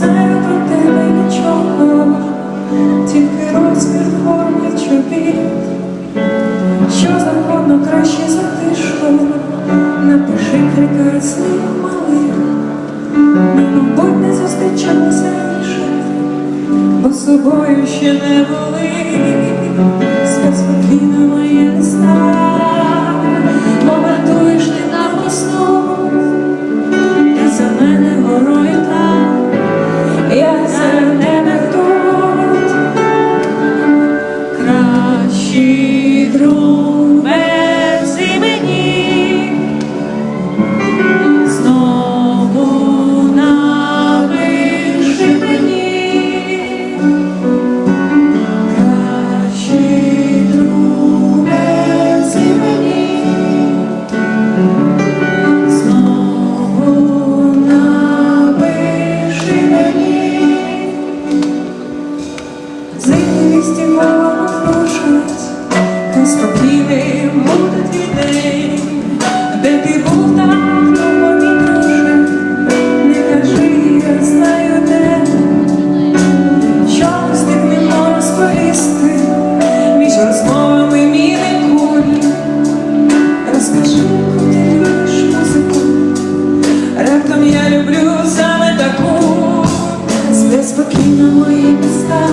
знаю про тебе нічого, тільки розмір форми чобіт, що завгодно краще за тишу, напиши кілька слів малих, ми, мабуть, не зустрічалися раніше, бо собою ще не були. 如。Зміни будуть де ти був там, мій не кажи, я знаю де, що з тих не можна розповісти, між розмовами міни кулі. Розкажи, ти любиш музику, раптом я люблю саме таку, Спи спокійно мої міста.